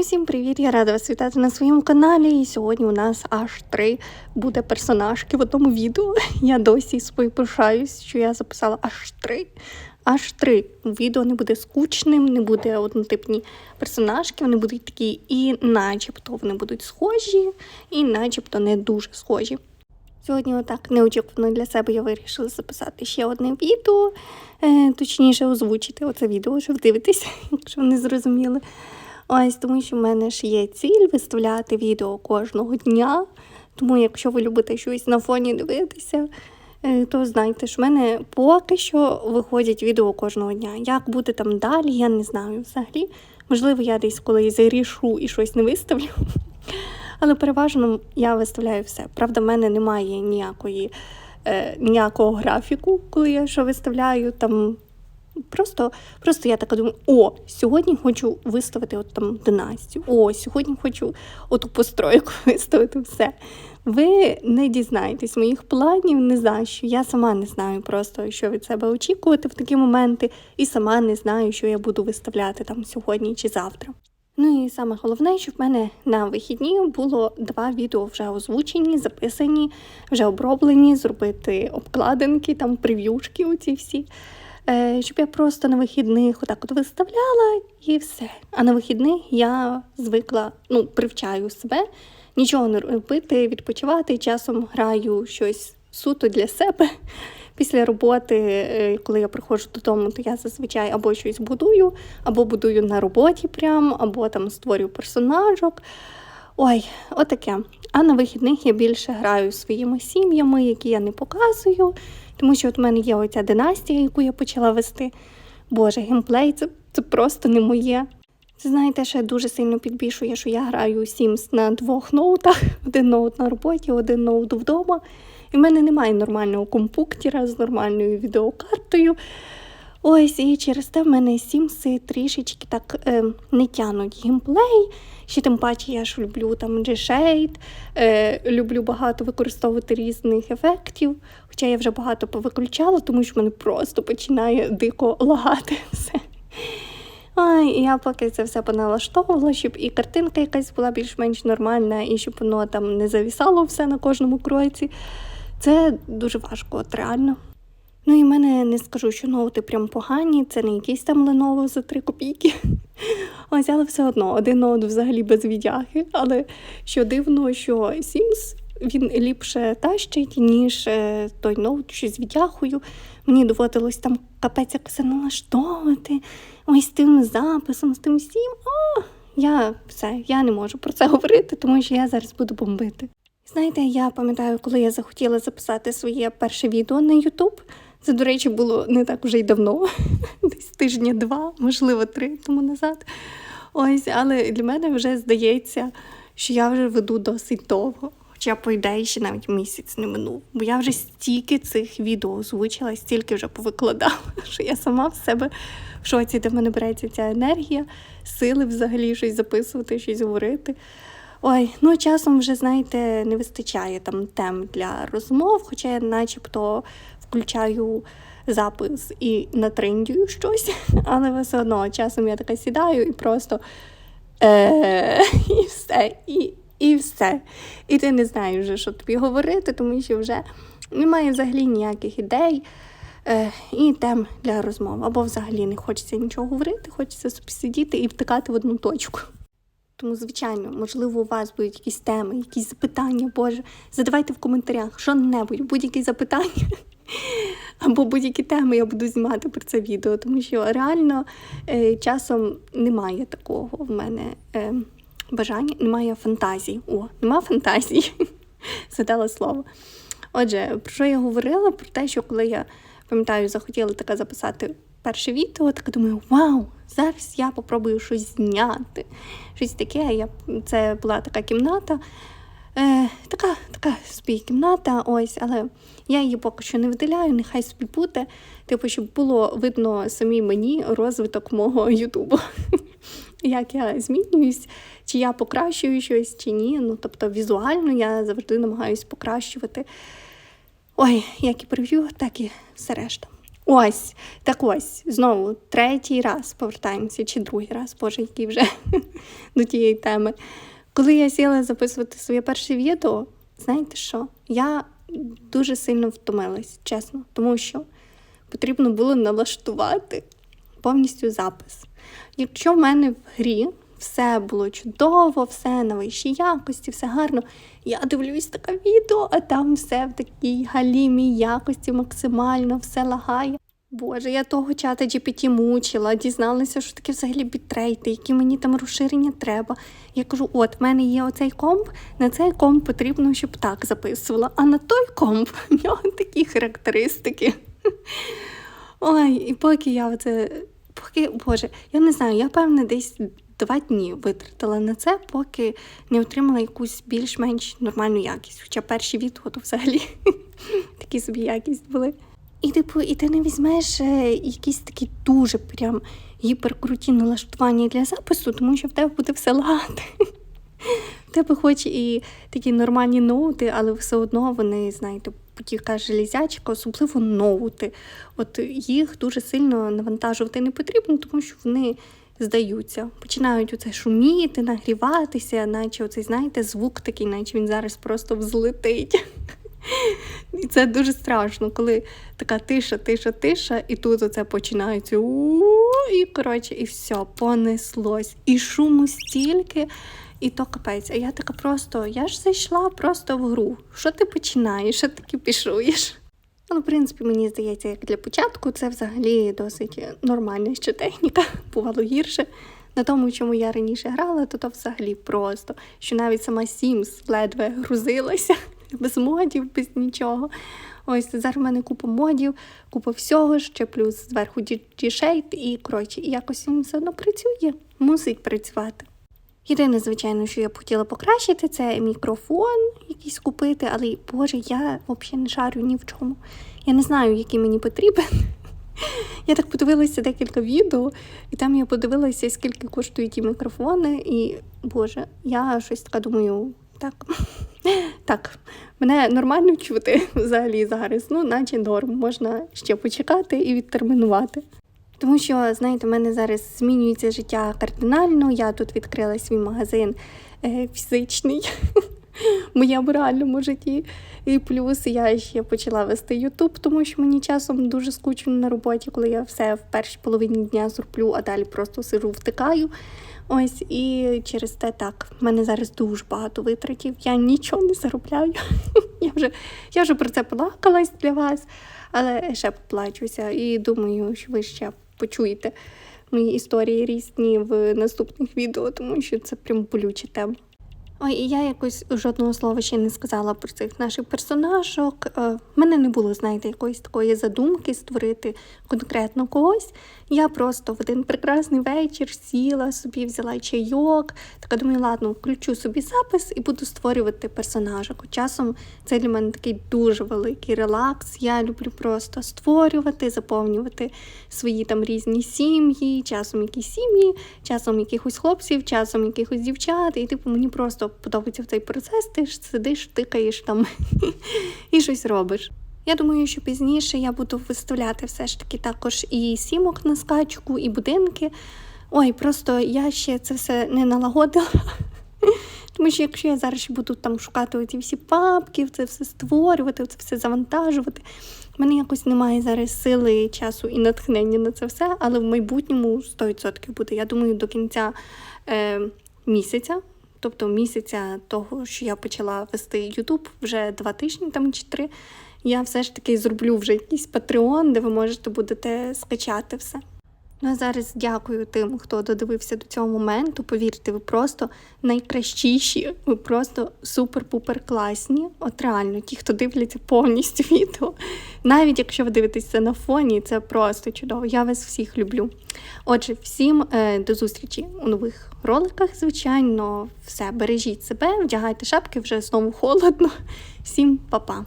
Усім привіт! Я рада вас вітати на своєму каналі. І сьогодні у нас аж три буде персонажки в одному відео. Я досі собою пишаюсь, що я записала аж три. Аж три. Відео не буде скучним, не буде однотипні персонажки, вони будуть такі, і начебто вони будуть схожі, і начебто не дуже схожі. Сьогодні, отак неочікувано для себе я вирішила записати ще одне відео, е, точніше озвучити оце відео, щоб дивитися, якщо не зрозуміли. Ось тому, що в мене ж є ціль виставляти відео кожного дня. Тому, якщо ви любите щось на фоні дивитися, е, то знайте, що в мене поки що виходять відео кожного дня. Як буде там далі, я не знаю взагалі. Можливо, я десь колись зарішу і щось не виставлю. Але переважно я виставляю все. Правда, в мене немає ніякої, е, ніякого графіку, коли я що виставляю. Там Просто просто я така думаю, о, сьогодні хочу виставити от там династію, о, сьогодні хочу оту постройку виставити все. Ви не дізнаєтесь моїх планів, не знаю, що я сама не знаю просто, що від себе очікувати в такі моменти, і сама не знаю, що я буду виставляти там сьогодні чи завтра. Ну і саме головне, що в мене на вихідні було два відео вже озвучені, записані, вже оброблені, зробити обкладинки, там прев'юшки оці всі. Е, щоб я просто на вихідних отак от виставляла і все. А на вихідних я звикла, ну, привчаю себе, нічого не робити, відпочивати. Часом граю щось суто для себе. Після роботи, е, коли я приходжу додому, то я зазвичай або щось будую, або будую на роботі прям, або там створюю персонажок. Ой, отаке. А на вихідних я більше граю своїми сім'ями, які я не показую. Тому що от в мене є оця династія, яку я почала вести. Боже, геймплей це, це просто не моє. Це знаєте, ще дуже сильно підбішує, що я граю Sims на двох ноутах: один ноут на роботі, один ноут вдома. І в мене немає нормального компуктера з нормальною відеокартою. Ось, і через те в мене Сімси трішечки так е, не тянуть геймплей. Ще тим паче я ж люблю там G-Shade, е, люблю багато використовувати різних ефектів. Хоча я вже багато повиключала, тому що мене просто починає дико лагати все. І я поки це все поналаштовувала, щоб і картинка якась була більш-менш нормальна, і щоб воно там не завісало все на кожному кроці. Це дуже важко, от реально. Ну і в мене не скажу, що ноути прям погані, це не якийсь там Lenovo за 3 копійки. Ось, але все одно один ноут взагалі без відяги. Але що дивно, що Sims він ліпше тащить, ніж е, той ноут що з відягою. Мені доводилось там капець як все налаштовувати. Ось з тим записом, з тим всім. О, я все, я не можу про це говорити, тому що я зараз буду бомбити. Знаєте, я пам'ятаю, коли я захотіла записати своє перше відео на YouTube. Це, до речі, було не так вже й давно, десь тижня два, можливо, три тому назад. Ось, але для мене вже здається, що я вже веду досить довго. Хоча, по ідеї, ще навіть місяць не минув. Бо я вже стільки цих відео озвучила, стільки вже повикладала, що я сама в себе в шоці, де в мене береться ця енергія, сили взагалі щось записувати, щось говорити. Ой, ну часом вже, знаєте, не вистачає там тем для розмов, хоча я начебто включаю запис і натрендюю щось, але все одно часом я така сідаю і просто е, і все, і, і все. І ти не знаєш вже, що тобі говорити, тому що вже немає взагалі ніяких ідей. Е, і тем для розмов. Або взагалі не хочеться нічого говорити, хочеться собі сидіти і втикати в одну точку. Тому, звичайно, можливо, у вас будуть якісь теми, якісь запитання, Боже. Задавайте в коментарях що-небудь, будь-які запитання. Або будь-які теми я буду знімати про це відео, тому що реально е, часом немає такого в мене е, бажання, немає фантазії. О, нема фантазії. Задала слово. Отже, про що я говорила? Про те, що коли я пам'ятаю, захотіла таке записати перше відео, так думаю, вау, зараз я попробую щось зняти. Щось таке. Я, Це була така кімната. Е, Така така собі кімната, ось, але я її поки що не виділяю, нехай собі буде, типу, щоб було видно самі мені розвиток мого Ютубу. Як я змінююсь, чи я покращую щось, чи ні. Ну, тобто візуально я завжди намагаюся покращувати. Ой, як і прев'ю, так і все решта. Ось, так ось, знову третій раз повертаємося, чи другий раз, боже, який вже до тієї теми. Коли я сіла записувати своє перше відео, знаєте що? Я дуже сильно втомилась, чесно, тому що потрібно було налаштувати повністю запис. Якщо в мене в грі все було чудово, все на вищій якості, все гарно, я дивлюсь таке відео, а там все в такій галімій якості, максимально все лагає. Боже, я того чата GPT мучила, дізналася, що таке взагалі бітрейти, які мені там розширення треба. Я кажу: от, в мене є оцей комп, на цей комп потрібно, щоб так записувала, а на той комп в нього такі характеристики. Ой, і поки я оце, поки, Боже, я не знаю, я певне десь два дні витратила на це, поки не отримала якусь більш-менш нормальну якість. Хоча перші відео взагалі такі собі якість були. І типу, і ти не візьмеш е, якісь такі дуже прям гіперкруті налаштування для запису, тому що в тебе буде все лагати. Тебе хоч і такі нормальні ноути, але все одно вони, знаєте, будь-яка железячка, особливо ноути. От їх дуже сильно навантажувати не потрібно, тому що вони здаються. Починають оце шуміти, нагріватися, наче оцей, знаєте, звук такий, наче він зараз просто взлетить. І це дуже страшно, коли така тиша, тиша, тиша, і тут оце починається і коротше, і все, понеслось. І шуму стільки, і то капець. А я така просто, я ж зайшла просто в гру. Що ти починаєш? Що таки пішуєш? Ну, в принципі, мені здається, як для початку це взагалі досить нормальна ще техніка, бувало гірше. На тому, чому я раніше грала, то то взагалі просто, що навіть сама Sims ледве грузилася без модів, без нічого. Ось зараз в мене купа модів, купа всього, ще плюс зверху дішейт, і коротше, і якось він все одно працює, мусить працювати. Єдине, звичайно, що я б хотіла покращити, це мікрофон якийсь купити, але Боже, я взагалі не шарю ні в чому. Я не знаю, який мені потрібен. Я так подивилася декілька відео, і там я подивилася, скільки коштують ті мікрофони, і Боже, я щось така думаю, так, так, мене нормально чути взагалі зараз, ну, наче норм, можна ще почекати і відтермінувати. Тому що, знаєте, в мене зараз змінюється життя кардинально. Я тут відкрила свій магазин е, фізичний в моєму реальному житті. І плюс я ще почала вести Ютуб, тому що мені часом дуже скучно на роботі, коли я все в першій половині дня зроблю, а далі просто сижу, втикаю. Ось і через те так. В мене зараз дуже багато витратів. Я нічого не заробляю. Я вже я вже про це плакалась для вас, але ще поплачуся. І думаю, що ви ще почуєте мої історії різні в наступних відео, тому що це прям болюча тема. Ой, і я якось жодного слова ще не сказала про цих наших персонажок. Е, в мене не було, знаєте, якоїсь такої задумки створити конкретно когось. Я просто в один прекрасний вечір сіла собі, взяла чайок. Така думаю, ладно, включу собі запис і буду створювати персонажок. Часом це для мене такий дуже великий релакс. Я люблю просто створювати, заповнювати свої там різні сім'ї, часом якісь сім'ї, часом якихось хлопців, часом якихось дівчат. І типу мені просто подобається в цей процес. Ти ж сидиш, тикаєш там і щось робиш. Я думаю, що пізніше я буду виставляти все ж таки також і сімок на скачку, і будинки. Ой, просто я ще це все не налагодила. Тому що якщо я зараз буду там шукати ці всі папки, це все створювати, це все завантажувати, в мене якось немає зараз сили, часу і натхнення на це все, але в майбутньому 100% буде. Я думаю, до кінця е, місяця, тобто місяця того, що я почала вести YouTube, вже два тижні там чи три я все ж таки зроблю вже якийсь патреон, де ви можете будете скачати все. Ну а зараз дякую тим, хто додивився до цього моменту. Повірте, ви просто найкращіші, ви просто супер-пупер класні. От реально, ті, хто дивляться повністю відео. Навіть якщо ви дивитеся на фоні, це просто чудово. Я вас всіх люблю. Отже, всім е, до зустрічі у нових роликах, звичайно, все, бережіть себе, вдягайте шапки вже знову холодно. Всім па-па!